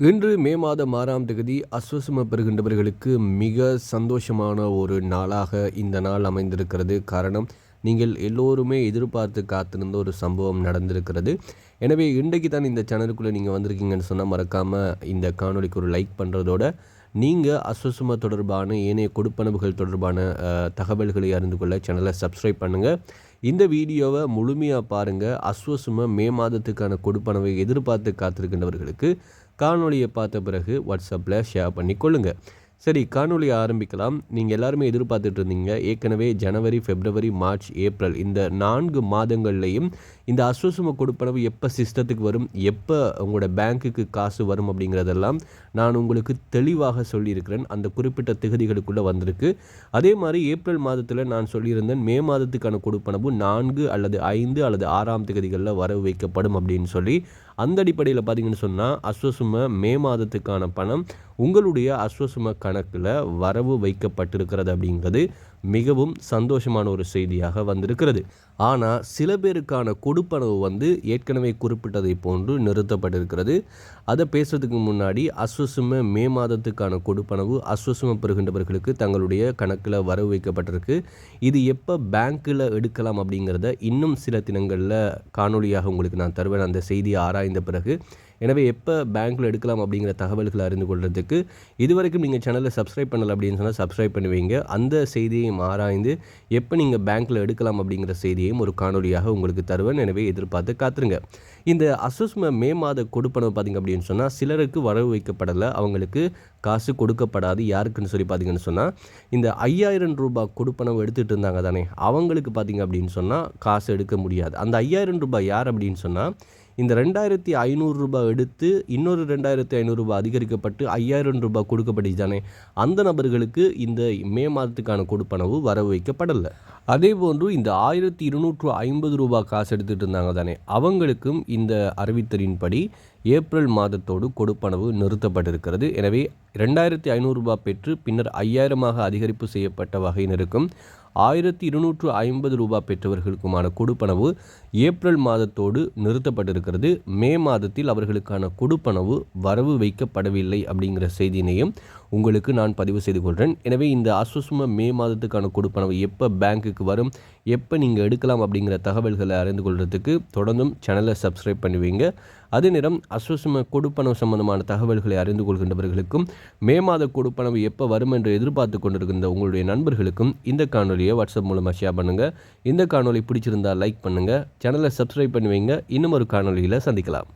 இன்று மே மாதம் ஆறாம் தேதி அஸ்வசம பெறுகின்றவர்களுக்கு மிக சந்தோஷமான ஒரு நாளாக இந்த நாள் அமைந்திருக்கிறது. காரணம் நீங்கள் எல்லோருமே எதிர்பார்த்து காத்திருந்த ஒரு சம்பவம் நடந்திருக்கிறது. எனவே இன்றைக்கு தான் இந்த சேனலுக்குள்ளே நீங்கள் வந்திருக்கீங்கன்னு சொன்னால் மறக்காமல் இந்த காணொலிக்கு ஒரு லைக் பண்ணுறதோட நீங்கள் அஸ்வசும தொடர்பான ஏனைய கொடுப்பனவுகள் தொடர்பான தகவல்களை அறிந்து கொள்ள சேனலை சப்ஸ்கிரைப் பண்ணுங்கள் இந்த வீடியோவை முழுமையாக பாருங்கள் அஸ்வசும மே மாதத்துக்கான கொடுப்பனவை எதிர்பார்த்து காத்திருக்கின்றவர்களுக்கு காணொலியை பார்த்த பிறகு வாட்ஸ்அப்பில் ஷேர் பண்ணி கொள்ளுங்கள் சரி காணொலி ஆரம்பிக்கலாம். நீங்கள் எல்லாருமே எதிர்பார்த்துட்டு இருந்தீங்க. ஏற்கனவே ஜனவரி பிப்ரவரி மார்ச் ஏப்ரல் இந்த நான்கு மாதங்கள்லையும் இந்த அஸ்வசும கொடுப்பனவு எப்போ சிஸ்டத்துக்கு வரும்? எப்போ உங்களோட பேங்க்குக்கு காசு வரும் அப்படிங்கிறதெல்லாம் நான் உங்களுக்கு தெளிவாக சொல்லியிருக்கிறேன். அந்த குறிப்பிட்ட திகதிகளுக்குள்ளே வந்திருக்கு. அதே மாதிரி ஏப்ரல் மாதத்தில் நான் சொல்லியிருந்தேன் மே மாதத்துக்கான கொடுப்பனவு நான்கு அல்லது ஐந்து அல்லது ஆறாம் திகதிகளில் வர வைக்கப்படும் அப்படின்னு சொல்லி அந்த அடிப்படையில் பார்த்தீங்கன்னு சொன்னால் அஸ்வசும மே மாதத்துக்கான பணம் உங்களுடைய அஸ்வசும கணக்கில் வரவு வைக்கப்பட்டிருக்கிறது அப்படிங்கிறது மிகவும் சந்தோஷமான ஒரு செய்தியாக வந்திருக்கிறது. ஆனால் சில பேருக்கான கொடுப்பனவு வந்து ஏற்கனவே குறிப்பிட்டதை போன்று நிறுத்தப்பட்டிருக்கிறது. அதை பேசுறதுக்கு முன்னாடி அஸ்வசும மே மாதத்துக்கான கொடுப்பனவு அஸ்வசும பெறுகின்றவர்களுக்கு தங்களுடைய கணக்கில் வரவு வைக்கப்பட்டிருக்கு. இது எப்போ பேங்க்கில் எடுக்கலாம் அப்படிங்கிறத இன்னும் சில தினங்களில் காணொலியாக உங்களுக்கு நான் தருவேன். அந்த செய்தியை ஆராய்ந்த பிறகு எனவே எப்போ பேங்க்கில் எடுக்கலாம் அப்படிங்கிற தகவல்களை அறிந்து கொள்கிறதுக்கு இதுவரைக்கும் நீங்கள் சேனலை சப்ஸ்கிரைப் பண்ணலை அப்படின்னு சொன்னால் சப்ஸ்கிரைப் பண்ணுவீங்க அந்த செய்தியையும் ஆராய்ந்து எப்போ நீங்கள் பேங்க்கில் எடுக்கலாம் அப்படிங்கிற செய்தியையும் ஒரு காணொலியாக உங்களுக்கு தருவேன். எனவே எதிர்பார்த்து காத்துருங்க. இந்த அசுஸ்ம மே மாத கொடுப்பனவு பார்த்திங்க அப்படின்னு சொன்னால் சிலருக்கு வரவு வைக்கப்படலை. அவங்களுக்கு காசு கொடுக்கப்படாது. யாருக்குன்னு சொல்லி பார்த்தீங்கன்னு சொன்னால் இந்த ஐயாயிரம் ரூபாய் கொடுப்பனவு எடுத்துகிட்டு இருந்தாங்க தானே. அவங்களுக்கு பார்த்திங்க அப்படின்னு சொன்னால் காசு எடுக்க முடியாது. அந்த ஐயாயிரம் ரூபாய் யார் அப்படின்னு சொன்னால் இந்த ரெண்டாயிரத்தி ஐநூறு ரூபாய் எடுத்து இன்னொரு ரெண்டாயிரத்தி ஐநூறுரூபா அதிகரிக்கப்பட்டு ஐயாயிரம் ரூபாய் கொடுக்கப்பட்டுச்சு தானே அந்த நபர்களுக்கு இந்த மே மாதத்துக்கான கொடுப்பனவு வர வைக்கப்படலை. அதே போன்று இந்த ஆயிரத்தி இருநூற்று ஐம்பது ரூபாய் காசு எடுத்துகிட்டு இருந்தாங்க தானே அவங்களுக்கும் இந்த அறிவித்தலின்படி ஏப்ரல் மாதத்தோடு கொடுப்பனவு நிறுத்தப்பட்டிருக்கிறது. எனவே ரெண்டாயிரத்தி ஐநூறுரூபா பெற்று பின்னர் ஐயாயிரமாக அதிகரிப்பு செய்யப்பட்ட வகையினருக்கும் ஆயிரத்தி இருநூற்று ஐம்பது ரூபாய் பெற்றவர்களுக்குமான கொடுப்பனவு ஏப்ரல் மாதத்தோடு நிறுத்தப்பட்டிருக்கிறது. மே மாதத்தில் அவர்களுக்கான கொடுப்பனவு வரவு வைக்கப்படவில்லை அப்படிங்கிற செய்தியினையும் உங்களுக்கு நான் பதிவு செய்து கொள்கிறேன் எனவே இந்த அஸ்வசும மே மாதத்துக்கான கொடுப்பனவு எப்போ பேங்க்குக்கு வரும் எப்போ நீங்கள் எடுக்கலாம் அப்படிங்கிற தகவல்களை அறிந்து கொள்கிறதுக்கு தொடர்ந்தும் சேனலை சப்ஸ்கிரைப் பண்ணுவீங்க. அதே நேரம் அஸ்வசும கொடுப்பனவு சம்பந்தமான தகவல்களை அறிந்து கொள்கின்றவர்களுக்கும் மே மாத கொடுப்பனவு எப்போ வரும் என்று எதிர்பார்த்து கொண்டிருக்கின்ற உங்களுடைய நண்பர்களுக்கும் இந்த காணொலியை வாட்ஸ்அப் மூலமாக ஷேர் பண்ணுங்கள் இந்த காணொலி பிடிச்சிருந்தால் லைக் பண்ணுங்கள் சேனலை சப்ஸ்கிரைப் பண்ணுவீங்க இன்னும் ஒரு காணொலியில் சந்திக்கலாம்.